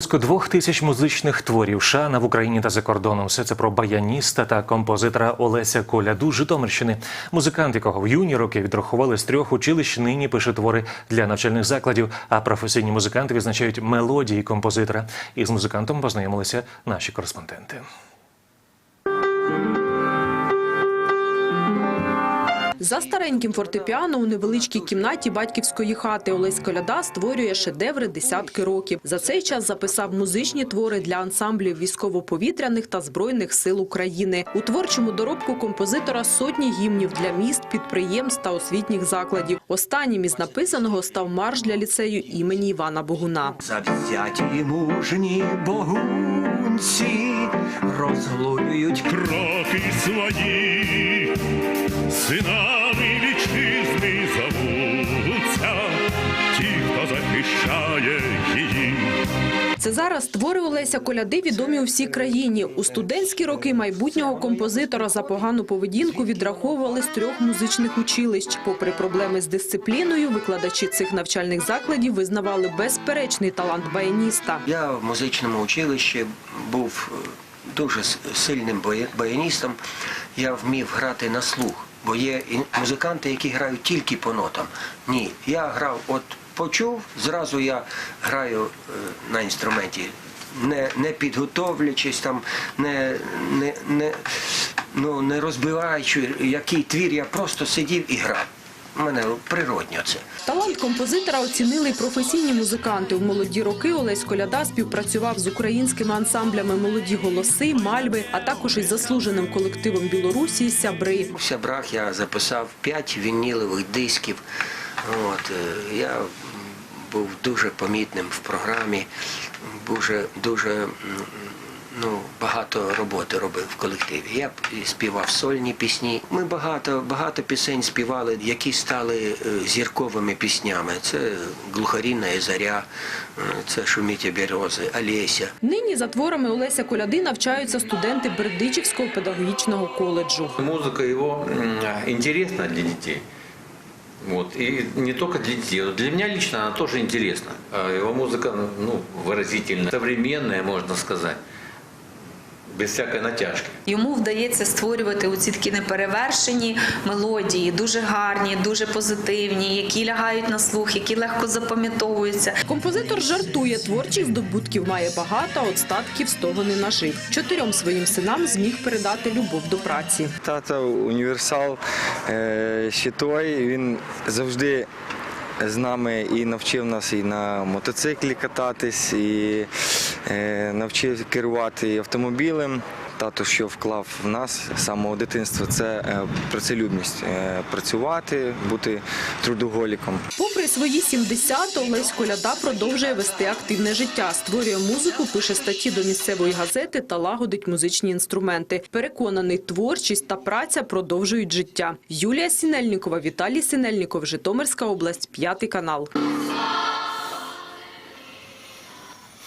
Близько двох тисяч музичних творів шана в Україні та за кордоном. Все це про баяніста та композитора Олеся Коляду Житомирщини. Музикант, якого в юні роки відрахували з трьох училищ, нині пише твори для навчальних закладів. А професійні музиканти відзначають мелодії композитора. Із музикантом познайомилися наші кореспонденти. За стареньким фортепіано у невеличкій кімнаті батьківської хати Олесь Коляда створює шедеври десятки років. За цей час записав музичні твори для ансамблів військово-повітряних та збройних сил України. У творчому доробку композитора сотні гімнів для міст, підприємств та освітніх закладів. Останнім із написаного став марш для ліцею імені Івана Богуна. Завзяті мужні богунці розглулюють кроки свої, синами Це зараз твори Олеся Коляди відомі у всій країні. У студентські роки майбутнього композитора за погану поведінку відраховували з трьох музичних училищ. Попри проблеми з дисципліною, викладачі цих навчальних закладів визнавали безперечний талант баяніста. Я в музичному училищі був е, дуже сильним бая- баяністом. Я вмів грати на слух, бо є музиканти, які грають тільки по нотам. Ні, я грав, от почув, зразу я граю е, на інструменті, не, не підготовлячись там, не, не, не, ну, не розбиваючи який твір, я просто сидів і грав. У мене природньо це. Талант композитора оцінили й професійні музиканти. У молоді роки Олесь Коляда співпрацював з українськими ансамблями «Молоді голоси», «Мальви», а також із заслуженим колективом Білорусі «Сябри». В Сябрах я записав 5 вінілових дисків. От, е, я був дуже помітним в програмі, дуже, дуже ну, багато роботи робив в колективі. Я співав сольні пісні. Ми багато, багато пісень співали, які стали е, зірковими піснями. Це Глухаріна і Заря, е, це Шумітя Берези, Олеся. Нині за творами Олеся Коляди навчаються студенти Бердичівського педагогічного коледжу. Музыка его м, интересна для детей. Вот. И не только для детей. но Для меня лично она тоже интересна. Его музыка ну, выразительная, современная, можно сказать. Без всякой натяжки. Йому вдається створювати оці такі неперевершені мелодії, дуже гарні, дуже позитивні, які лягають на слух, які легко запам'ятовуються. Композитор жартує, творчих здобутків має багато, а от статків з того не нажив. Чотирьом своїм синам зміг передати любов до праці. Тато універсал е, щитой. Він завжди з нами і навчив нас і на мотоциклі кататись, і е, навчив керувати автомобілем. Тато, що вклав в нас з самого дитинства, це е, працелюбність, е, працювати, бути трудоголіком. Попри свої 70, Олесь Коляда продовжує вести активне життя. Створює музику, пише статті до місцевої газети та лагодить музичні інструменти. Переконаний, творчість та праця продовжують життя. Юлія Сінельникова, Віталій Синельников, Житомирська область, п'ятий канал.